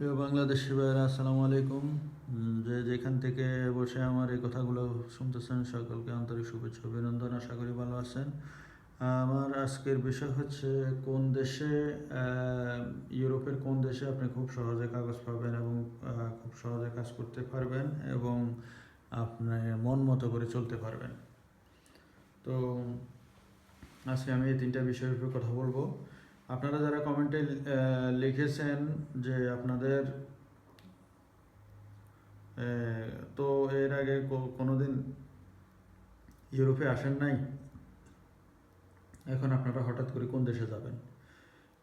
প্রিয় বাংলাদেশি ভাইয়েরা, আসসালামু আলাইকুম। যে যেখান থেকে বসে আমার এই কথাগুলো শুনতেছেন, সকলকে আন্তরিক শুভেচ্ছা অভিনন্দন। আশা করি ভালো আছেন। আমার আজকের বিষয় হচ্ছে, কোন দেশে ইউরোপের কোন দেশে আপনি খুব সহজে কাগজ পাবেন এবং খুব সহজে কাজ করতে পারবেন এবং আপনি মন মতো করে চলতে পারবেন। তো আজকে আমি এই তিনটা বিষয়ের উপর কথা বলব। আপনারা যারা কমেন্টে লিখেছেন যে আপনাদের তো এর আগে কো- কোনোদিন ইউরোপে আসেন নাই? এখন আপনারা হঠাৎ করে কোন দেশে যাবেন?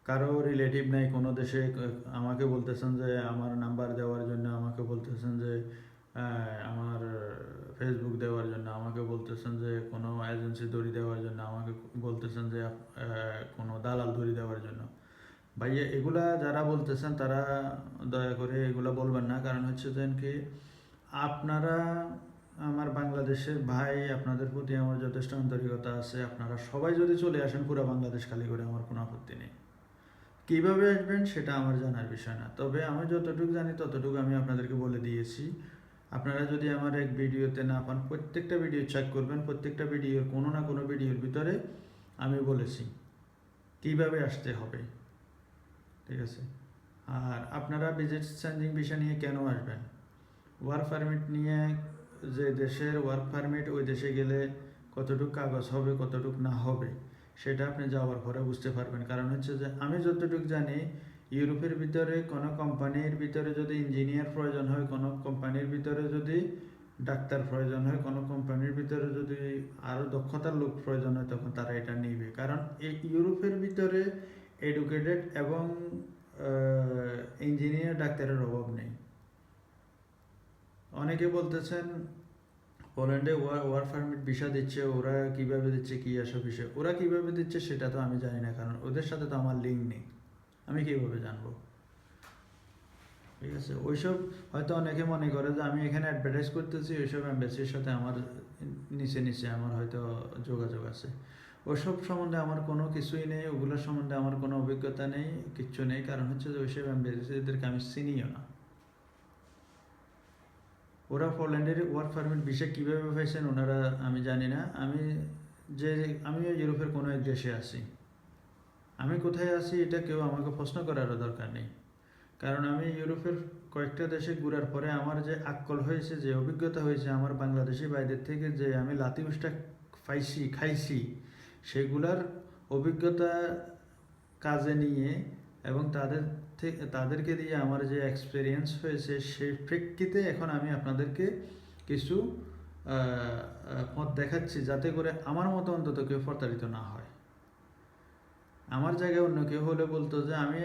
কারও রিলেটিভ নাই, কোনো দেশে আমাকে বলতেছেন যে, আমার নাম্বার দেওয়ার জন্য আমাকে বলতেছেন যে আমার ফেসবুক দেওয়ার জন্য, আমাকে বলতেছেন যে কোনো এজেন্সি দড়ি দেওয়ার জন্য, আমাকে বলতেছেন যে কোনো দালাল দড়ি দেওয়ার জন্য। ভাইয়া, এগুলা যারা বলতেছেন তারা দয়া করে এগুলা বলবেন না। কারণ হচ্ছে যেন কি, আপনারা আমার বাংলাদেশের ভাই, আপনাদের প্রতি আমার যথেষ্ট আন্তরিকতা আছে। আপনারা সবাই যদি চলে আসেন পুরো বাংলাদেশ খালি করে, আমার কোনো আপত্তি নেই। কীভাবে আসবেন সেটা আমার জানার বিষয় না। তবে আমি যতটুকু জানি, ততটুকু আমি আপনাদেরকে বলে দিয়েছি। আপনারা যদি আমার এক ভিডিওতে না পান, প্রত্যেকটা ভিডিও চেক করবেন, প্রত্যেকটা ভিডিওর কোনো না কোনো ভিডিওর ভিতরে আমি বলেছি কীভাবে আসতে হবে। ঠিক আছে? আর আপনারা ভিজিট চেঞ্জিং ভিসা নিয়ে কেন আসবেন? ওয়ার্ক পারমিট নিয়ে যে দেশের ওয়ার্ক পারমিট ওই দেশে গেলে কতটুকু কাগজ হবে, কতটুকু না হবে, সেটা আপনি যাওয়ার পরে বুঝতে পারবেন। কারণ হচ্ছে যে, আমি যতটুকু জানি ইউরোপের ভিতরে কোনো কোম্পানির ভিতরে যদি ইঞ্জিনিয়ার প্রয়োজন হয়, কোনো কোম্পানির ভিতরে যদি ডাক্তার প্রয়োজন হয়, কোনো কোম্পানির ভিতরে যদি আরও দক্ষতার লোক প্রয়োজন হয়, তখন তারা এটা নিবে। কারণ এই ইউরোপের ভিতরে এডুকেটেড এবং ইঞ্জিনিয়ার ডাক্তারের অভাব নেই। অনেকে বলতেছেন, পোল্যান্ডে ওয়ার পারমিট ভিসা দিচ্ছে, ওরা কীভাবে দিচ্ছে, কি আসা বিষয়? ওরা কীভাবে দিচ্ছে, সেটা তো আমি জানি না, কারণ ওদের সাথে তো আমার লিঙ্ক নেই। আমি কীভাবে জানব? ঠিক আছে, ওইসব হয়তো অনেকে মনে করে যে আমি এখানে অ্যাডভার্টাইজ করতেছি, ওইসব অ্যাম্বাসির সাথে আমার নিচে নিচে আমার হয়তো যোগাযোগ আছে। ওসব সম্বন্ধে আমার কোনো কিছুই নেই ওগুলোর সম্বন্ধে আমার কোনো অভিজ্ঞতা নেই, কিচ্ছু নেই। কারণ হচ্ছে যে ওইসব অ্যাম্বাসিদেরকে আমি চিনিও না। ওরা পোল্যান্ডের ওয়ার্ক পারমিট বিষয় কীভাবে পাইছেন ওনারা আমি জানি না। আমি যে আমিও ইউরোপের কোনো এক দেশে আছি। আমি কোথায় আছি এটা কেউ আমাকে প্রশ্ন করারও দরকার নেই। কারণ আমি ইউরোপের কয়েকটা দেশে ঘুরার পরে আমার যে আকল হয়েছে, যে অভিজ্ঞতা হয়েছে, আমার বাংলাদেশি বাইরের থেকে যে আমি লাতি উষ্টা পাইছি, খাইছি, সেগুলার অভিজ্ঞতা কাজে নিয়ে এবং তাদের থেকে তাদেরকে দিয়ে আমার যে এক্সপিরিয়েন্স হয়েছে সেই প্রেক্ষিতে এখন আমি আপনাদেরকে কিছু পথ দেখাচ্ছি যাতে করে আমার মতো অন্তত কেউ প্রতারিত না হয়। আমার জায়গায় অন্য কেউ হলে বলতো যে আমি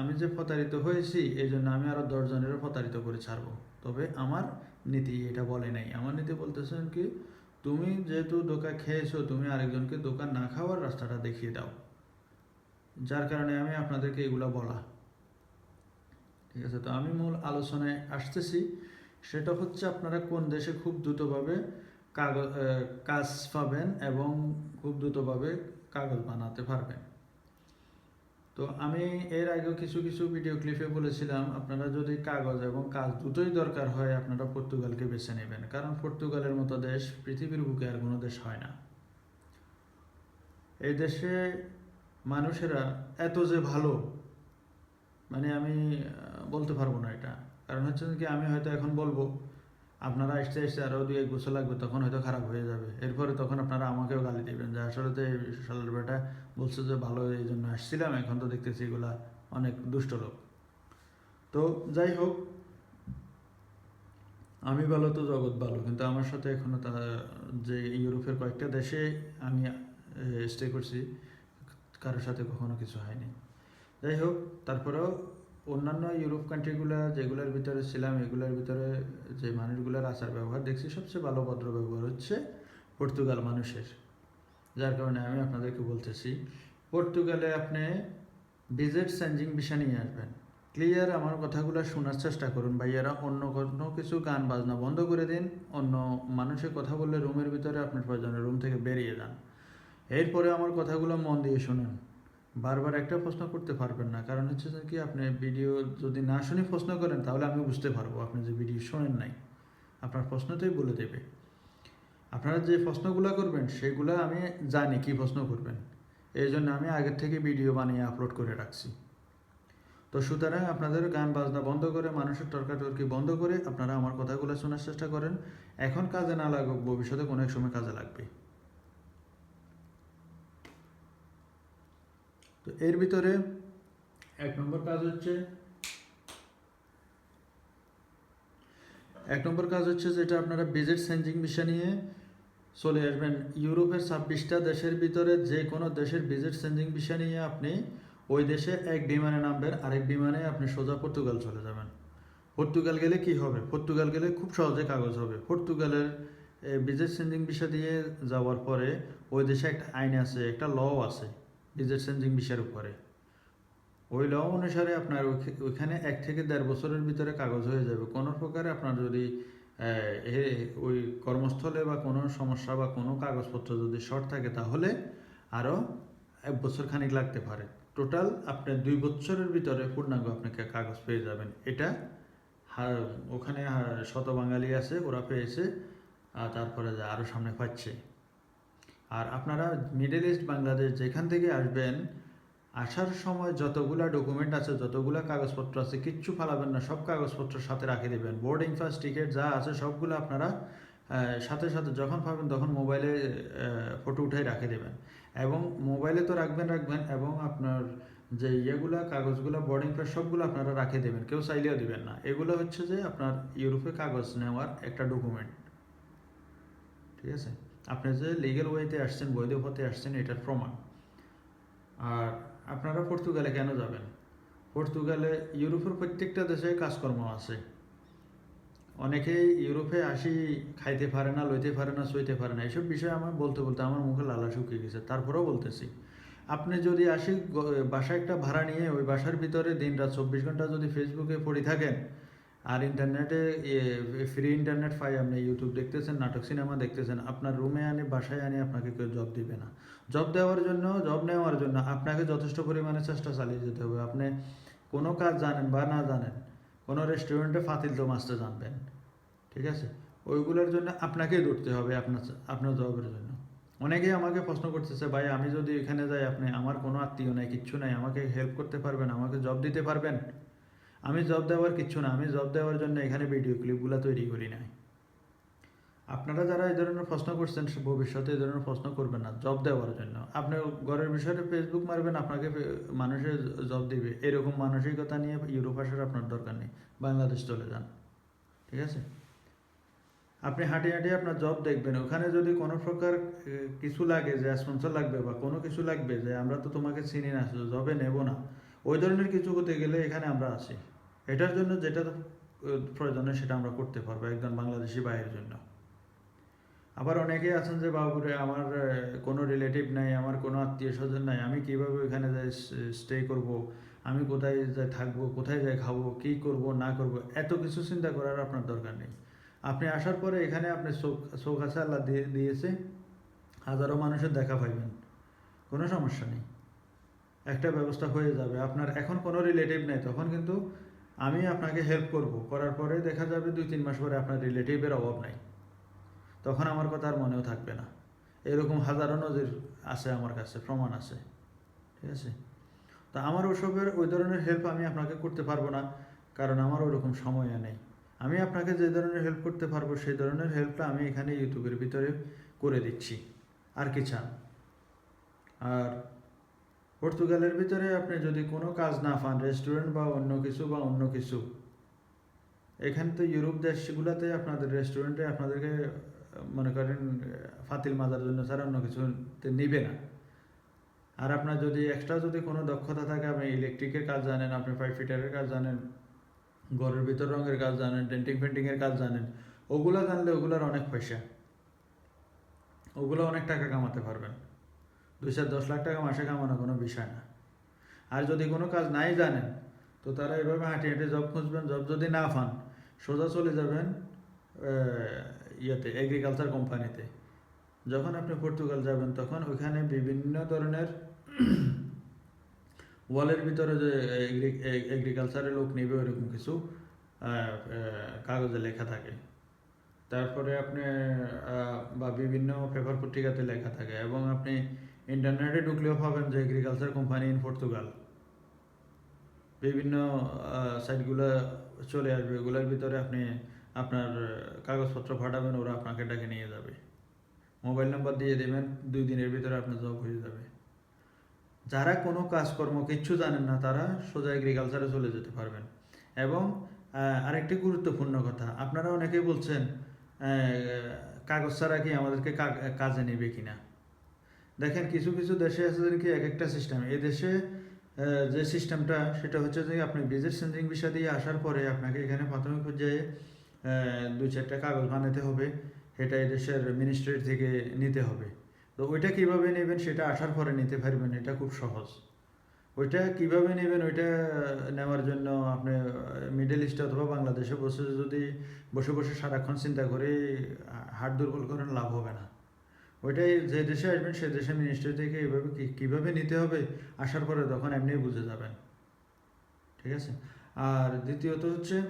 আমি যে প্রতারিত হয়েছি, এই জন্য আমি আরও দশজনেরও প্রতারিত করে ছাড়বো। তবে আমার নীতি এটা বলে নাই। আমার নীতি বলতেছেন কি, তুমি যেহেতু দোকা খেয়েছো, তুমি আরেকজনকে দোকান না খাওয়ার রাস্তাটা দেখিয়ে দাও। যার কারণে আমি আপনাদেরকে এগুলো বলা। ঠিক আছে, তো আমি মূল আলোচনায় আসতেছি। সেটা হচ্ছে আপনারা কোন দেশে খুব দ্রুতভাবে কাগজ কাজ পাবেন এবং খুব দ্রুতভাবে কাগজ বানাতে পারবেন। তো আমি এর আগেও কিছু কিছু ভিডিও ক্লিপে বলেছিলাম, আপনারা যদি কাগজ এবং কাজ দুটোই দরকার হয়, আপনারা পর্তুগালকে বেছে নেবেন। কারণ পর্তুগালের মতো দেশ, পৃথিবীর বুকে আর কোনো দেশ হয় না। এই দেশে মানুষেরা এত যে ভালো মানে আমি বলতে পারব না এটা। কারণ হচ্ছে কি, আমি হয়তো এখন বলব আপনারা আসতে আসতে আরও দুই এক লাগবে, তখন হয়তো খারাপ হয়ে যাবে। এরপরে তখন আপনারা আমাকেও গালি দিবেন যে, আসলে তো এই শালের বেটা বলছে যে, ভালো এই জন্য আসছিলাম, এখন তো দেখতেছি এগুলা অনেক দুষ্ট লোক। তো যাই হোক, আমি ভালো তো, জগৎ ভালো, কিন্তু আমার সাথে এখনও তা, যে ইউরোপের কয়েকটা দেশে আমি স্টে করছি কারোর সাথে কখনো কিছু হয়নি। যাই হোক, তারপরেও অন্যান্য ইউরোপ কান্ট্রিগুলো যেগুলোর ভিতরে ছিলাম, এগুলোর ভিতরে যে মানুষগুলোর আচার ব্যবহার দেখছি, সবচেয়ে ভালো ভদ্র ব্যবহার হচ্ছে পর্তুগাল মানুষের। যার কারণে আমি আপনাদেরকে বলতেছি, পর্তুগালে আপনি ভিজিট চেঞ্জিং ভিসা নিয়ে আসবেন। ক্লিয়ার আমার কথাগুলো শোনার চেষ্টা করুন, ভাইয়ারা, অন্য কোনো কিছু গান, বাজনা বন্ধ করে দিন, অন্য মানুষের কথা বললে রুমের ভিতরে আপনার প্রয়োজনে রুম থেকে বেরিয়ে যান। এরপরে আমার কথাগুলো মন দিয়ে শুনুন। বারবার একটা প্রশ্ন করতে পারবেন না। কারণ হচ্ছে কি, আপনি ভিডিও যদি না শুনে প্রশ্ন করেন, তাহলে আমি বুঝতে পারব, আপনি যে ভিডিও শোনেন নাই। আপনার প্রশ্নতেই বলে দেবে। আপনারা যে প্রশ্নগুলো করবেন, সেগুলো আমি জানি কি প্রশ্ন করবেন। এই জন্য আমি আগের থেকে ভিডিও বানিয়ে আপলোড করে রাখছি। তো সুতরাং আপনাদের গান বাজনা বন্ধ করে, মানুষের তর্কাতর্কি বন্ধ করে আপনারা আমার কথাগুলো শোনার চেষ্টা করেন। এখন কাজে না লাগুক, ভবিষ্যতে কোনো এক সময় কাজে লাগবে। তো এর ভিতরে এক নম্বর কাজ হচ্ছে এক নম্বর কাজ হচ্ছে যেটা আপনারা ভিজিট চেঞ্জিং ভিসা নিয়ে চলে আসবেন। ইউরোপের ছাব্বিশটা দেশের ভিতরে যে কোনো দেশের ভিজিট চেঞ্জিং ভিসা নিয়ে আপনি ওই দেশে এক বিমানে নামবেন আরেক বিমানে আপনি সোজা পর্তুগাল চলে যাবেন। পর্তুগাল গেলে কি হবে? পর্তুগাল গেলে খুব সহজে কাগজ হবে। পর্তুগালের ভিজিট চেঞ্জিং ভিসা দিয়ে যাওয়ার পরে ওই দেশে একটা আইন আছে একটা ল আছে। ভিজিট চেঞ্জিং উপরে। ওই ল অনুসারে আপনার ওইখ- ওইখানে এক থেকে দেড় বছরের ভিতরে কাগজ হয়ে যাবে। কোনো প্রকারে আপনার যদি ওই কর্মস্থলে বা কোনো সমস্যা বা কোনো কাগজপত্র যদি শর্ট থাকে, তাহলে আরও এক বছর খানিক লাগতে পারে। টোটাল আপনার দুই বছরের ভিতরে পূর্ণাঙ্গ আপনাকে কাগজ পেয়ে যাবেন। এটা ওখানে শত বাঙালি আছে, ওরা পেয়েছে, আর তারপরে আরও সামনে পাচ্ছে। আর আপনারা মিডল ইস্ট বাংলাদেশ যেখান থেকে আসবেন, আসার সময় যতগুলা ডকুমেন্ট আছে, যতগুলা কাগজপত্র আছে, কিচ্ছু ফালাবেন না, সব কাগজপত্র সাথে রাখে দেবেন। বোর্ডিং পাস টিকিট যা আছে, সবগুলো আপনারা সাথে সাথে যখন পাবেন, তখন মোবাইলে ফটো উঠাই রাখে দেবেন। এবং মোবাইলে তো রাখবেন রাখবেন, এবং আপনার যে ইয়েগুলা, কাগজগুলো বোর্ডিং পাস সবগুলো আপনারা রাখে দেবেন, কেউ চাইলেও দিবেন না। এগুলো হচ্ছে যে আপনার ইউরোপে কাগজ নেওয়ার একটা ডকুমেন্ট ঠিক আছে? আপনি যে লিগেল ওয়েতে আসছেন বৈধ পথে আসছেন, এটার প্রমাণ। আর আপনারা পর্তুগালে কেন যাবেন? পর্তুগালে ইউরোপের প্রত্যেকটা দেশে কাজকর্ম আছে। অনেকেই ইউরোপে আসি, খাইতে পারে না, লইতে পারে না, সইতে পারে না এসব বিষয়ে আমার বলতে বলতে আমার মুখে লালা শুকিয়ে গেছে। তারপরেও বলতেছি, আপনি যদি আসি বাসা একটা ভাড়া নিয়ে ওই বাসার ভিতরে দিন রাত চব্বিশ ঘণ্টা যদি ফেসবুকে পড়ে থাকেন আর ইন্টারনেটে ফ্রি ইন্টারনেট পাই আপনি ইউটিউব দেখতেছেন, নাটক সিনেমা দেখতেছেন, আপনার রুমে আনে, বাসায় আনে, আপনাকে কেউ জব দিবে না। জব দেওয়ার জন্য জব নেওয়ার জন্য আপনাকে যথেষ্ট পরিমাণে চেষ্টা চালিয়ে যেতে হবে। আপনি কোনো কাজ জানেন বা না জানেন, কোনো রেস্টুরেন্টে ফাতিল তো মাছটা জানবেন। ঠিক আছে? ওইগুলোর জন্য আপনাকেই ধরতে হবে আপনার আপনার জবের জন্য। অনেকেই আমাকে প্রশ্ন করতেছে, ভাই, আমি যদি এখানে যাই, আপনি আমার কোনো আত্মীয় নাই, কিচ্ছু নাই, আমাকে হেল্প করতে পারবেন, আমাকে জব দিতে পারবেন? আমি জব দেওয়ার কিচ্ছু না, আমি জব দেওয়ার জন্য এখানে ভিডিও ক্লিপগুলো তৈরি করি নাই। আপনারা যারা এই ধরনের প্রশ্ন করছেন ভবিষ্যতে এই ধরনের প্রশ্ন করবেন না, জব দেওয়ার জন্য। আপনি ঘরের বিষয়ে ফেসবুক মারবেন, আপনাকে মানুষে জব দিবে। এরকম মানসিকতা নিয়ে ইউরোপ আসার আপনার দরকার নেই, বাংলাদেশ চলে যান। ঠিক আছে? আপনি হাঁটি হাঁটি আপনার জব দেখবেন, ওখানে যদি কোনো প্রকার কিছু লাগে, যে স্পন্সর লাগবে বা কোনো কিছু লাগবে, যে আমরা তো তোমাকে চিনি না জবে নেব না, ওই ধরনের কিছু হতে গেলে এখানে আমরা আসি এটার জন্য যেটা প্রয়োজনে সেটা আমরা করতে পারব একজন বাংলাদেশি ভাইয়ের জন্য। আবার অনেকেই আছেন যে বাবুরে আমার কোনো রিলেটিভ নাই, আমার কোনো আত্মীয় স্বজন নাই, আমি কীভাবে ওখানে যাই স্টে করব? আমি কোথায় যাই, থাকব? কোথায় যাই, খাব? কী করব, না করব? এত কিছু চিন্তা করার আপনার দরকার নেই। আপনি আসার পরে এখানে আপনি চোখ আছে আল্লাহ দিয়ে, দিয়েছে, হাজারো মানুষের দেখা পাইবেন। কোনো সমস্যা নেই। একটা ব্যবস্থা হয়ে যাবে। আপনার এখন কোনো রিলেটিভ নেই, তখন কিন্তু আমি আপনাকে হেল্প করব। করার পরে দেখা যাবে দুই, তিন মাস পরে আপনার রিলেটিভের অভাব নাই। তখন আমার কথা আর মনেও থাকবে না। এরকম হাজারো নজির আছে আমার কাছে, প্রমাণ আছে। ঠিক আছে? তা আমার ওসবের ওই ধরনের হেল্প আমি আপনাকে করতে পারব না, কারণ আমার ওরকম সময় নেই। আমি আপনাকে যে ধরনের হেল্প করতে পারব, সেই ধরনের হেল্পটা আমি এখানে ইউটিউবের ভিতরে করে দিচ্ছি। আর কি চান? আর পর্তুগালের ভিতরে আপনি যদি কোনো কাজ না পান রেস্টুরেন্ট বা অন্য কিছু বা অন্য কিছু, এখানে তো ইউরোপ দেশগুলোতে আপনাদের রেস্টুরেন্টে আপনাদেরকে, মনে করেন, ফাতিল মাজার জন্য ছাড়া অন্য কিছুতে নিবে না। আর আপনার যদি এক্সট্রা যদি কোনো দক্ষতা থাকে, আপনি ইলেকট্রিকের কাজ জানেন, আপনি পাইপ ফিটারের কাজ জানেন ঘরের ভিতর রঙের কাজ জানেন ডেন্টিং পেন্টিংয়ের কাজ জানেন, ওগুলো জানলে ওগুলোর অনেক পয়সা। ওগুলো অনেক টাকা কামাতে পারবেন। দুই চার দশ লাখ টাকা মাসে কামানো কোনো বিষয় না। আর যদি কোনো কাজ নাই জানেন, তো তারা এভাবে হাঁটি হাঁটি জব খুঁজবেন, জব যদি না পান, সোজা চলে যাবেন ইয়েতে এগ্রিকালচার কোম্পানিতে যখন আপনি পর্তুগাল যাবেন, তখন ওইখানে বিভিন্ন ধরনের ওয়ালের ভিতরে যে এগ্রিকালচারের লোক নেবে ওইরকম কিছু কাগজে লেখা থাকে। তারপরে আপনি বা বিভিন্ন পেপার পত্রিকাতে লেখা থাকে। এবং আপনি ইন্টারনেটে ঢুকলেও পাবেন যে এগ্রিকালচার কোম্পানি ইন পর্তুগাল বিভিন্ন সাইটগুলো চলে আসবে, এগুলোর ভিতরে আপনি আপনার কাগজপত্র পাঠাবেন, ওরা আপনাকে ডেকে নিয়ে যাবে। মোবাইল নাম্বার দিয়ে দেবেন, দুই দিনের ভিতরে আপনার জব হয়ে যাবে। যারা কোনো কাজকর্ম কিচ্ছু জানেন না, তারা সোজা এগ্রিকালচারে চলে যেতে পারবেন। এবং আরেকটি গুরুত্বপূর্ণ কথা, আপনারা অনেকেই বলছেন কাগজ ছাড়া কি আমাদেরকে কাজে নেবে কিনা? দেখেন, কিছু কিছু দেশে আছে কি এক একটা সিস্টেম এই দেশে যে সিস্টেমটা সেটা হচ্ছে যে আপনি বিজনেস সেন্সিং ভিসা দিয়ে আসার পরে আপনাকে এখানে প্রাথমিক পর্যায়ে দুই চারটা কাগজ বানাতে হবে। সেটা এই দেশের মিনিস্ট্রি থেকে নিতে হবে। তো ওইটা কীভাবে নেবেন সেটা আসার পরে নিতে পারবেন, এটা খুব সহজ। ওইটা কীভাবে নেবেন ওইটা নেওয়ার জন্য আপনি মিডল ইস্টে অথবা বাংলাদেশে বসে যদি, বসে বসে সারাক্ষণ চিন্তা করে হাট দুর্বল করেন লাভ হবে না। ওইটাই যে দেশে আসবেন সে দেশের মিনিস্ট্রি থেকে এভাবে কি- কীভাবে নিতে হবে, আসার পরে তখন এমনি বুঝে যাবেন। ঠিক আছে? আর দ্বিতীয়ত হচ্ছে,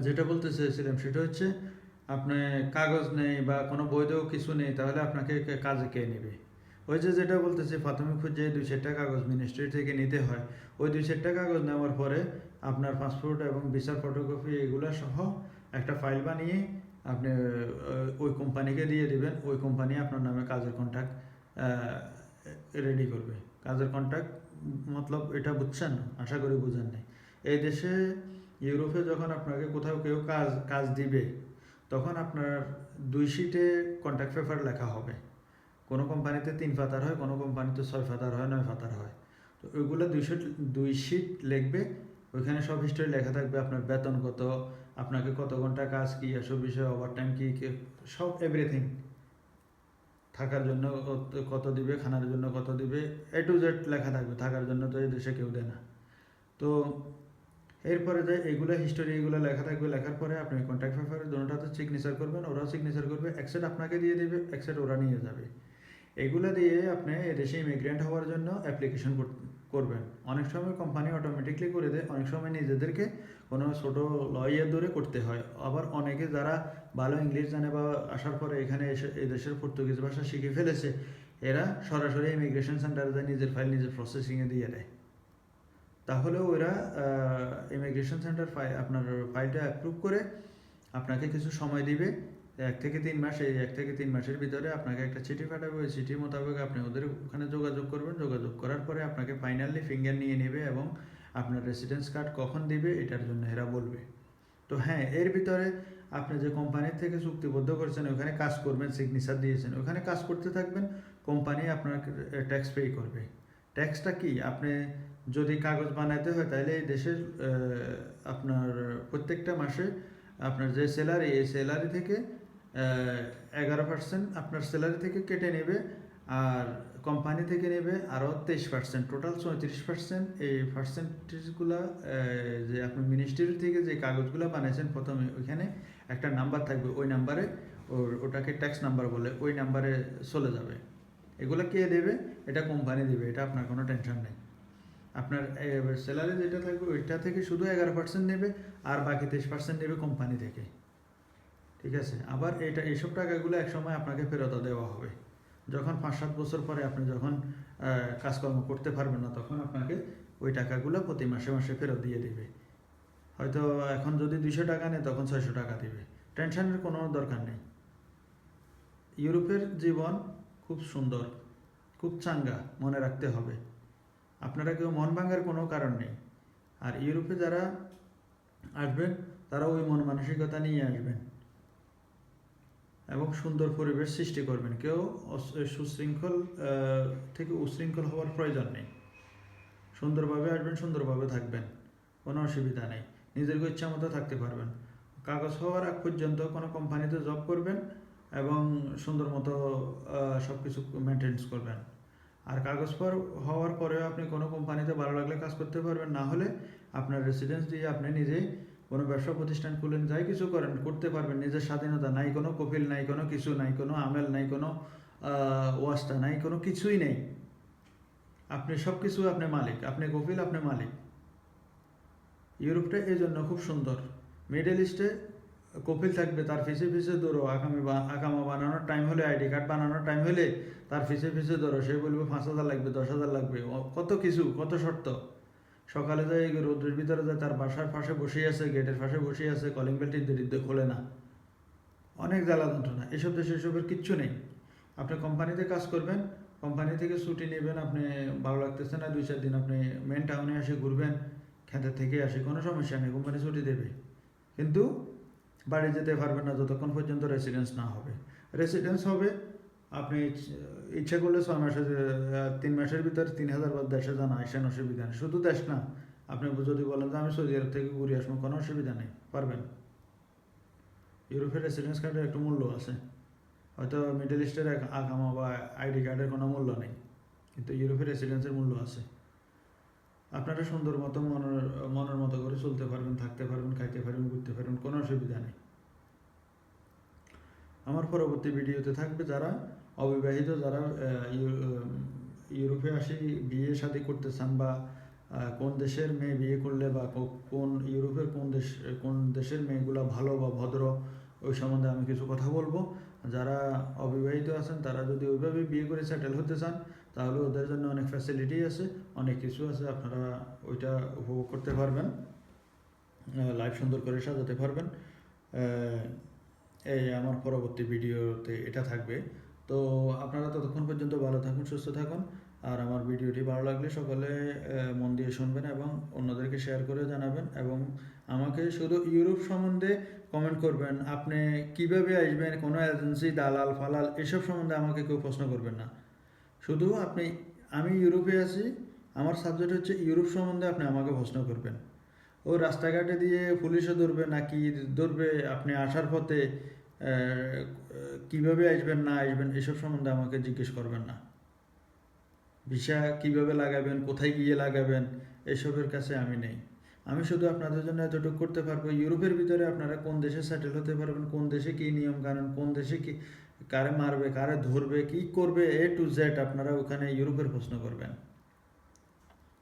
যেটা বলতে চেয়েছিলাম সেটা হচ্ছে, আপনি কাগজ নেই বা কোনো বৈধ কিছু নেই, তাহলে আপনাকে কাজে কে নেবে? ওই যে যেটা বলতেছে প্রাথমিক পর্যায়ে দুই চারটা কাগজ মিনিস্ট্রি থেকে নিতে হয়। ওই দুই চারটা কাগজ নেওয়ার পরে আপনার পাসপোর্ট এবং ভিসার ফটোকপি এগুলো সহ একটা ফাইল বানিয়ে আপনি ওই কোম্পানিকে দিয়ে দিবেন, ওই কোম্পানি আপনার নামে কাজের কন্ট্যাক্ট রেডি করবে। কাজের কন্ট্যাক্ট মতলব এটা বুঝছেন? আশা করি বুঝেন নাই। এই দেশে, ইউরোপে যখন আপনাকে কোথাও কেউ কাজ কাজ দিবে, তখন আপনার দুই শিটে কন্ট্যাক্ট পেপার লেখা হবে। কোনো কোম্পানিতে তিন পাতার হয়, কোনো কোম্পানিতে ছয় পাতার হয়, নয় পাতার হয়। তো ওইগুলো দুই শিট দুই শিট লিখবে, ওইখানে সব হিস্টোরি লেখা থাকবে, আপনার বেতন কত আপনাকে কত ঘণ্টা কাজ কি, এসব বিষয়ে ওভার টাইম কি, সব এভরিথিং থাকার জন্য কত- দিবে, খানার জন্য কত দিবে এ টু জেড লেখা থাকবে, থাকার জন্য তো এই দেশে কেউ দেয় না। তো এরপরে যে এগুলো হিস্টোরি এগুলো লেখা থাকবে, লেখার পরে আপনি কন্ট্যাক্ট পেপারে দুটাতে সিগনেচার করবেন ওরাও সিগনেচার করবে একসেট আপনাকে দিয়ে দেবে একসেট ওরা নিয়ে যাবে। এগুলো দিয়ে আপনি এদেশে ইমিগ্রেন্ট হওয়ার জন্য অ্যাপ্লিকেশন করবেন। অনেক সময় কোম্পানি অটোমেটিকলি করে দেয়, অনেক সময় নিজেদেরকে কোনো ছোট লয়ার ধরে করতে হয়। আবার অনেকে যারা ভালো ইংলিশ জানে বা আসার পরে এখানে এসে এই দেশের পর্তুগিজ ভাষা শিখে ফেলেছে, এরা সরাসরি ইমিগ্রেশন সেন্টারে যায়, নিজের ফাইল নিজের প্রসেসিংয়ে দিয়ে দেয়। তাহলে ওরা ইমিগ্রেশন সেন্টার ফাইল আপনার ফাইলটা অ্যাপ্রুভ করে আপনাকে কিছু সময় দিবে। এক থেকে তিন মাস, এই এক থেকে তিন মাসের ভিতরে আপনাকে একটা চিঠি পাঠাবে। ওই চিঠি মোতাবেক আপনি ওদের ওখানে যোগাযোগ করবেন। যোগাযোগ করার পরে আপনাকে ফাইনালি ফিঙ্গার নিয়ে নেবে এবং আপনার রেসিডেন্স কার্ড কখন দিবে, এটার জন্য এরা বলবে। তো হ্যাঁ এর ভিতরে আপনি যে কোম্পানির থেকে চুক্তিবদ্ধ করেছেন, ওখানে কাজ করবেন সিগনেচার দিয়েছেন, ওখানে কাজ করতে থাকবেন কোম্পানি আপনার ট্যাক্স পে করবে। ট্যাক্সটা কি? আপনি যদি কাগজ বানাইতে হয় তাহলে এই দেশের আপনার প্রত্যেকটা মাসে আপনার যে স্যালারি এই স্যালারি থেকে এগারো পার্সেন্ট আপনার স্যালারি থেকে কেটে নেবে আর কোম্পানি থেকে নেবে আরও তেইশ পার্সেন্ট টোটাল চৌত্রিশ পার্সেন্ট এই পার্সেন্টেজগুলো যে আপনি মিনিস্ট্রির থেকে যে কাগজগুলো বানিয়েছেন প্রথমে ওইখানে একটা নাম্বার থাকবে। ওই নাম্বারে ওর, ওটাকে ট্যাক্স নাম্বার বলে, ওই নাম্বারে চলে যাবে। এগুলো কে দেবে? এটা কোম্পানি দেবে, এটা আপনার কোনো টেনশন নেই। আপনার স্যালারি যেটা থাকবে, ওইটা থেকে শুধু এগারো পার্সেন্ট নেবে, আর বাকি তেইশ পার্সেন্ট নেবে কোম্পানি থেকে। ঠিক আছে? আবার এটা, এইসব টাকাগুলো একসময় আপনাকে ফেরত দেওয়া হবে। যখন পাঁচ সাত বছর পরে আপনি যখন কাজকর্ম করতে পারবেন না, তখন আপনাকে ওই টাকাগুলো প্রতি মাসে মাসে ফেরত দিয়ে দেবে। হয়তো এখন যদি দুইশো টাকা নেয়, তখন ছয়শো টাকা দেবে। টেনশনের কোনো দরকার নেই। ইউরোপের জীবন খুব সুন্দর, খুব চাঙ্গা মনে রাখতে হবে। আপনারা কেউ মন ভাঙার কোনো কারণ নেই। আর ইউরোপে যারা আসবেন, তারা ওই মন মানসিকতা নিয়ে আসবেন। এবং সুন্দর পরিবেশ সৃষ্টি করবেন। কেউ সুশৃঙ্খল থেকে উশৃঙ্খল হওয়ার প্রয়োজন নেই। সুন্দরভাবে আসবেন, সুন্দরভাবে থাকবেন। কোনো অসুবিধা নেই। নিজের ইচ্ছা মতো থাকতে পারবেন। কাগজ হওয়ার আগ পর্যন্ত কোনো কোম্পানিতে জব করবেন এবং সুন্দর মতো সব কিছু মেনটেন্স করবেন। আর কাগজ পর হওয়ার পরেও আপনি কোনো কোম্পানিতে ভালো লাগলে কাজ করতে পারবেন। না হলে আপনার রেসিডেন্স দিয়ে আপনি নিজেই কোনো ব্যবসা প্রতিষ্ঠান খুলেন, যাই কিছু করেন, করতে পারবেন। নিজের স্বাধীনতা নাই, কোনো কপিল নাই, কোনো কিছু নাই, কোনো আমেল নাই, কোনো ওয়াস্তা নাই, কোনো কিছুই নেই। আপনি সব কিছু আপনি মালিক, আপনি কফিল, আপনি মালিক। ইউরোপটা এই জন্য খুব সুন্দর। মিডল ইস্টে কপিল থাকবে, তার ফিসে ফিসে দৌড়ো। আগামী আগামা বানানোর টাইম হলে আইডি কার্ড বানানোর টাইম হলে তার ফিসে ফিসে দৌড়ো। সে বলবে পাঁচ হাজার লাগবে, দশ হাজার লাগবে। কত কিছু, কত শর্ত। সকালে যায় রোদ্রের ভিতরে যায়, তার বাসার পাশে বসে আছে, গেটের পাশে বসে আছে কলিং বেলটি দিতে খোলে না। অনেক জ্বালা যন্ত্রণা, এসব দেশে এসবের কিচ্ছু নেই। আপনি কোম্পানিতে কাজ করবেন, কোম্পানি থেকে ছুটি নেবেন, আপনি ভালো লাগতেছে না দুই চার দিন আপনি মেন টাউনে এসে ঘুরবেন, খেতে থেকে আসে, কোনো সমস্যা নেই, কোম্পানি ছুটি দেবে। কিন্তু বাড়ি যেতে পারবেন না, যতক্ষণ পর্যন্ত রেসিডেন্স না হবে। রেসিডেন্স হবে আপনি ইচ- ইচ্ছা করলে ছয় মাসের তিন মাসের ভিতরে তিন হাজার বার দেশে যান আসেন অসুবিধা নেই। শুধু দেশ না, আপনি যদি বলেন যে আমি সৌদি আরব থেকে ঘুরে আসব, কোনো অসুবিধা নেই, পারবেন। ইউরোপের রেসিডেন্স কার্ডের একটু মূল্য আছে। হয়তো মিডল ইস্টের আগামা বা আইডি কার্ডের কোনো মূল্য নেই, কিন্তু ইউরোপের রেসিডেন্সের মূল্য আছে। আপনারা সুন্দর মতো মনের মনের মতো করে চলতে পারবেন, থাকতে পারবেন, খাইতে পারবেন, ঘুরতে পারবেন, কোনো অসুবিধা নেই। আমার পরবর্তী ভিডিওতে থাকবে যারা অবিবাহিত যারা ইউরোপে আসি বিয়ে শাদী করতে চান বা কোন দেশের মেয়ে বিয়ে করলে বা কোন ইউরোপের কোন দেশ, কোন দেশের মেয়েগুলো ভালো বা ভদ্র, ওই সম্বন্ধে আমি কিছু কথা বলব। যারা অবিবাহিত আছেন, তারা যদি ওইভাবে বিয়ে করে সেটেল হতে চান, তাহলে ওদের জন্য অনেক ফ্যাসিলিটি আছে, অনেক কিছু আছে, আপনারা ওইটা উপভোগ করতে পারবেন। লাইফ সুন্দর করে সাজাতে পারবেন। এই আমার পরবর্তী ভিডিওতে এটা থাকবে। তো আপনারা ততক্ষণ পর্যন্ত ভালো থাকুন, সুস্থ থাকুন। আর আমার ভিডিওটি ভালো লাগলে সকলে মন দিয়ে শুনবেন এবং অন্যদেরকে শেয়ার করে জানাবেন এবং আমাকে শুধু ইউরোপ সম্বন্ধে কমেন্ট করবেন। আপনি কীভাবে আসবেন, কোনো এজেন্সি দালাল, ফালাল, এসব সম্বন্ধে আমাকে কেউ প্রশ্ন করবেন না। শুধু আপনি, আমি ইউরোপে আছি, আমার সাবজেক্ট হচ্ছে ইউরোপ সম্বন্ধে আপনি আমাকে প্রশ্ন করবেন। ও রাস্তাঘাটে দিয়ে পুলিশে ধরবে, নাকি ধরবে, আপনি আসার পথে কীভাবে আসবেন, না আসবেন, এসব সম্বন্ধে আমাকে জিজ্ঞেস করবেন না। ভিসা কীভাবে লাগাবেন, কোথায় গিয়ে লাগাবেন, এসবের কাছে আমি নেই। আমি শুধু আপনাদের জন্য এতটুকু করতে পারব, ইউরোপের ভিতরে আপনারা কোন দেশে সেটেল হতে পারবেন, কোন দেশে কী নিয়ম কানুন, কোন দেশে কি, কারে মারবে, কারে ধরবে, কি করবে এ টু জেড আপনারা ওখানে ইউরোপের প্রশ্ন করবেন।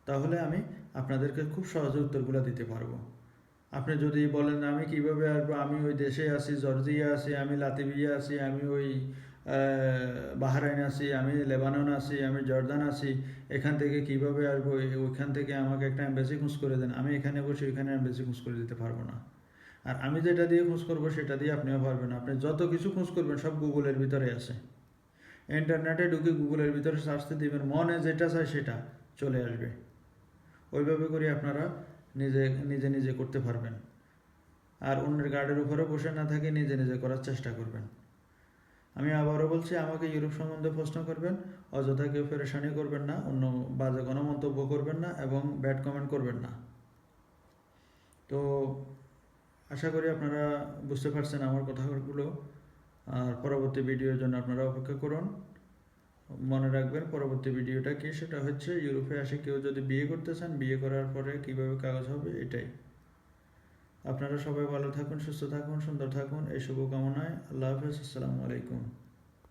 তাহলে আমি আপনাদেরকে খুব সহজে উত্তরগুলো দিতে পারব। আপনি যদি বলেন, আমি কীভাবে আসব? আমি ওই দেশে আছি, জর্জিয়া আছি, আমি লাতিবিয়া আছি, আমি ওই বাহরাইন আছি, আমি লেবানন আছি, আমি জর্দান আছি, এখান থেকে কীভাবে আসব? ওইখান থেকে আমাকে একটা এম্বাসি খুঁজ করে দেন। আমি এখানে বসে ওইখানে এম্বাসি খুঁজ করে দিতে পারব না। আর আমি যেটা দিয়ে খোঁজ করব, সেটা দিয়ে আপনিও পারবেন আপনি যত কিছু খোঁজ করবেন, সব গুগলের ভিতরে আছে। ইন্টারনেটে ঢুকে গুগলের ভিতরে সার্চতে দিবেন, মনে যেটা চায় সেটা চলে আসবে। ওইভাবে করে আপনারা নিজে নিজে নিজে করতে পারবেন। আর অন্যের গার্ডের উপরে বসে না থাকে, নিজে নিজে করার চেষ্টা করবেন। আমি আবারও বলছি, আমাকে ইউরোপ সম্বন্ধে প্রশ্ন করবেন, অযথা কেউ পেরেশানি করবেন না, অন্য বাজে কোনো মন্তব্য করবেন না এবং ব্যাড কমেন্ট করবেন না। তো আশা করি আপনারা বুঝতে পারছেন আমার কথাগুলো। আর পরবর্তী ভিডিওর জন্য আপনারা অপেক্ষা করুন। মনে রাখবেন পরবর্তী ভিডিওটা কি? সেটা হচ্ছে ইউরোপে আসে কেউ যদি বিয়ে করতে চান, বিয়ে করার পরে কীভাবে কাগজ হবে এটাই। আপনারা সবাই ভালো থাকুন, সুস্থ থাকুন, সুন্দর থাকুন, এই শুভকামনায় আল্লাহ হাফেজ, আসসালামু আলাইকুম।